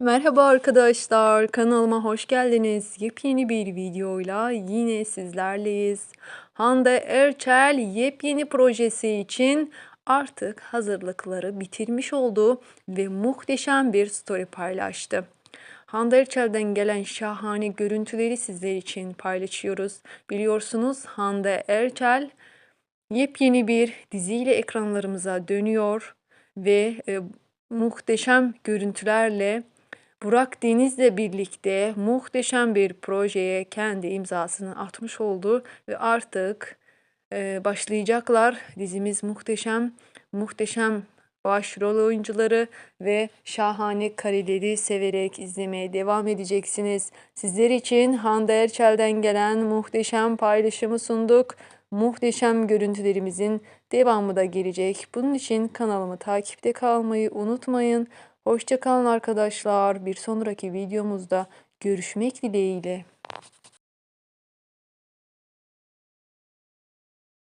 Merhaba arkadaşlar, kanalıma hoş geldiniz. Yepyeni bir videoyla yine sizlerleyiz. Hande Erçel yepyeni projesi için artık hazırlıkları bitirmiş oldu ve muhteşem bir story paylaştı. Hande Erçel'den gelen şahane görüntüleri sizler için paylaşıyoruz. Biliyorsunuz Hande Erçel yepyeni bir diziyle ekranlarımıza dönüyor ve e, muhteşem görüntülerle Burak Deniz'le birlikte muhteşem bir projeye kendi imzasını atmış oldu ve artık e, başlayacaklar. Dizimiz muhteşem, muhteşem başrol oyuncuları ve şahane kareleri severek izlemeye devam edeceksiniz. Sizler için Hande Erçel'den gelen muhteşem paylaşımı sunduk. Muhteşem görüntülerimizin devamı da gelecek. Bunun için kanalımı takipte kalmayı unutmayın. Hoşçakalın arkadaşlar. Bir sonraki videomuzda görüşmek dileğiyle.